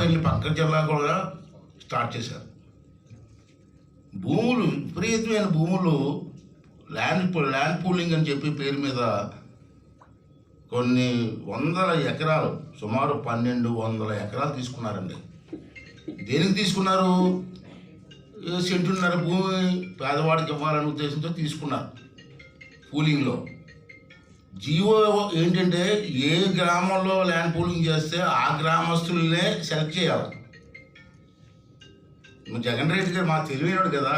వెళ్ళి పక్క జిల్లా కూడా స్టార్ట్ చేశారు. భూములు విపరీతమైన భూములు ల్యాండ్ ల్యాండ్ పూలింగ్ అని చెప్పి పేరు మీద కొన్ని వందల ఎకరాలు సుమారు పన్నెండు వందల ఎకరాలు తీసుకున్నారండి. దేనికి తీసుకున్నారు? సెంటున్నర భూమి పేదవాడికి ఇవ్వాలనే ఉద్దేశంతో తీసుకున్నారు. పూలింగ్లో జియో ఏంటంటే ఏ గ్రామంలో ల్యాండ్ పూలింగ్ చేస్తే ఆ గ్రామస్తులనే సెలెక్ట్ చేయాలి. జగన్ రెడ్డి గారు మాకు తెలివైనడు కదా.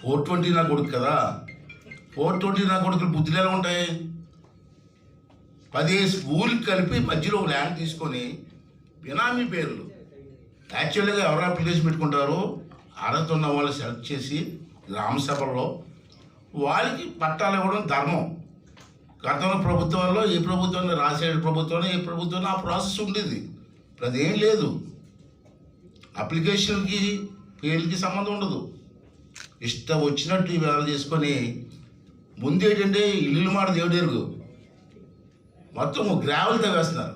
ఫోర్ ట్వంటీ నా కొడుకు కదా. ఫోర్ ట్వంటీ నా కొడుకులు బుద్ధులు ఎలా ఉంటాయి? పదిహేను స్కూల్కి కలిపి మధ్యలో ఒక ల్యాండ్ తీసుకొని బినామీ పేర్లు. యాక్చువల్గా ఎవరు అప్లికేషన్ పెట్టుకుంటారో అర్హత ఉన్న వాళ్ళు సెలెక్ట్ చేసి గ్రామ సభల్లో వాళ్ళకి పట్టాలు ఇవ్వడం ధర్మం. గతంలో ప్రభుత్వాల్లో ఈ ప్రభుత్వంలో రాజశేఖర ప్రభుత్వంలో ఈ ప్రభుత్వంలో ఆ ప్రాసెస్ ఉండేది. ఇప్పుడు అదేం లేదు. అప్లికేషన్కి పేర్లకి సంబంధం ఉండదు. ఇష్టం వచ్చినట్టు ఈ వేళ చేసుకొని ముందు ఏంటంటే ఇల్లు మాట దేవుడేరుగు మొత్తం గ్రావెల్ తవ్వేస్తున్నారు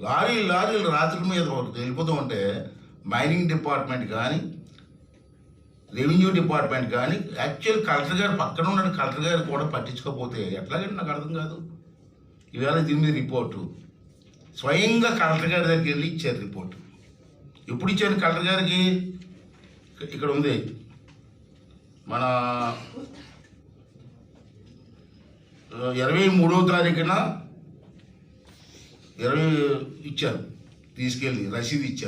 లారీలు లారీలు రాత్రి మీద వెళ్ళిపోతూ ఉంటే మైనింగ్ డిపార్ట్మెంట్ కానీ రెవెన్యూ డిపార్ట్మెంట్ కానీ యాక్చువల్ కలెక్టర్ గారు పక్కన ఉన్న కలెక్టర్ గారు కూడా పట్టించుకోకపోతే ఎట్లాగంటే నాకు అర్థం కాదు. ఇవాళ దీని మీద రిపోర్టు. స్వయంగా కలెక్టర్ గారి దగ్గరికి వెళ్ళి ఇచ్చారు రిపోర్టు. ఎప్పుడు ఇచ్చారు కలెక్టర్ గారికి? ఇక్కడ ఉంది. మన ఇరవై మూడవ తారీఖున ఇరవై ఇచ్చారు. తీసుకెళ్ళి రసీదు ఇచ్చారు.